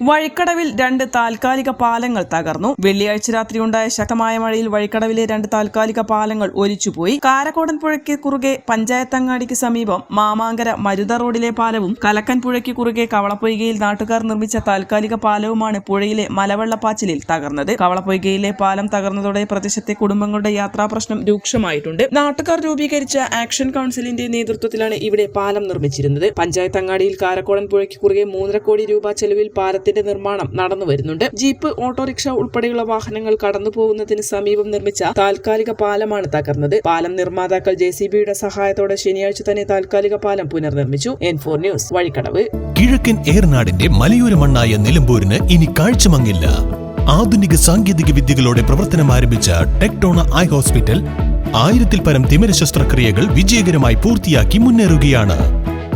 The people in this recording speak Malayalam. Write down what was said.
വഴിക്കടവിൽ രണ്ട് താൽക്കാലിക പാലങ്ങൾ തകർന്നു. വെള്ളിയാഴ്ച രാത്രി ഉണ്ടായ ശക്തമായ മഴയിൽ വഴിക്കടവിലെ രണ്ട് താൽക്കാലിക പാലങ്ങൾ ഒലിച്ചുപോയി. കാരക്കോടൻ പുഴയ്ക്ക് കുറുകെ പഞ്ചായത്തങ്ങാടിക്ക് സമീപം മാമാങ്കര മരുത റോഡിലെ പാലവും കലക്കൻ പുഴയ്ക്ക് കുറുകെ കവളപ്പൊയ്കയിൽ നാട്ടുകാർ നിർമ്മിച്ച താൽക്കാലിക പാലവുമാണ് പുഴയിലെ മലവെള്ളപ്പാച്ചിലിൽ തകർന്നത്. കവളപ്പൊയ്കയിലെ പാലം തകർന്നതോടെ പ്രദേശത്തെ കുടുംബങ്ങളുടെ യാത്രാ പ്രശ്നം രൂക്ഷമായിട്ടുണ്ട്. നാട്ടുകാർ രൂപീകരിച്ച ആക്ഷൻ കൗൺസിലിന്റെ നേതൃത്വത്തിലാണ് ഇവിടെ പാലം നിർമ്മിച്ചിരുന്നത്. പഞ്ചായത്തങ്ങാടിയിൽ കാരക്കോടൻ പുഴയ്ക്ക് കുറുകെ മൂന്നര കോടി രൂപ ചെലവിൽ പാലത്തിന്റെ നിർമ്മാണം നടന്നു വരുന്നുണ്ട്. ജീപ്പ് ഓട്ടോറിക്ഷ ഉൾപ്പെടെയുള്ള വാഹനങ്ങൾ കടന്നു പോകുന്നതിന് സമീപം നിർമ്മിച്ച താൽക്കാലിക പാലമാണ് തകർന്നത്. പാലം നിർമ്മാതാക്കൾ ജെ സി ബിയുടെ സഹായത്തോടെ ശനിയാഴ്ച തന്നെ താൽക്കാലിക പാലം പുനർനിർമ്മിച്ചു. N four news Vazhikkadavu. കിഴക്കൻ ഏർനാടിന്റെ മലയോര മണ്ണായ നിലമ്പൂരിന് ഇനി കാഴ്ചമങ്ങില്ല. ആധുനിക സാങ്കേതിക വിദ്യകളോടെ പ്രവർത്തനം ആരംഭിച്ച ടെക്ടോണ ഐ ഹോസ്പിറ്റൽ ആയിരത്തിൽ പരം തിമിര ശസ്ത്രക്രിയകൾ വിജയകരമായി പൂർത്തിയാക്കി മുന്നേറുകയാണ്.